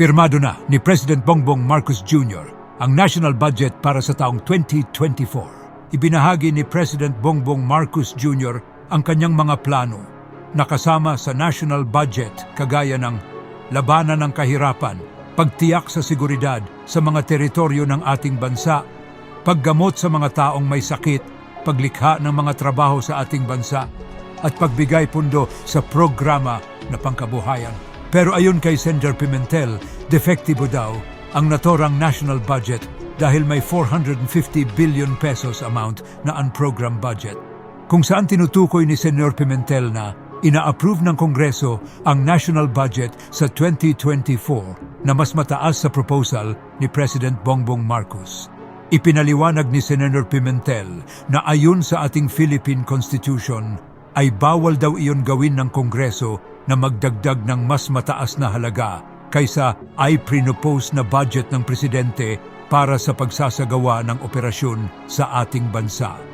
Pirmado na ni President Bongbong Marcos Jr. ang national budget para sa taong 2024. Ibinahagi ni President Bongbong Marcos Jr. ang kanyang mga plano nakasama sa national budget kagaya ng labanan ng kahirapan, pagtiyak sa seguridad sa mga teritoryo ng ating bansa, paggamot sa mga taong may sakit, paglikha ng mga trabaho sa ating bansa, at pagbigay pundo sa programa na pangkabuhayan. Pero ayon kay Senator Pimentel, defektibo daw ang natorang national budget dahil may 450 billion pesos amount na unprogrammed budget. Kung saan tinutukoy ni Senyor Pimentel na ina-approve ng Kongreso ang national budget sa 2024 na mas mataas sa proposal ni President Bongbong Marcos. Ipinaliwanag ni Senator Pimentel na ayon sa ating Philippine Constitution ay bawal daw iyon gawin ng Kongreso na magdagdag ng mas mataas na halaga kaysa ay prinopose na budget ng Presidente para sa pagsasagawa ng operasyon sa ating bansa.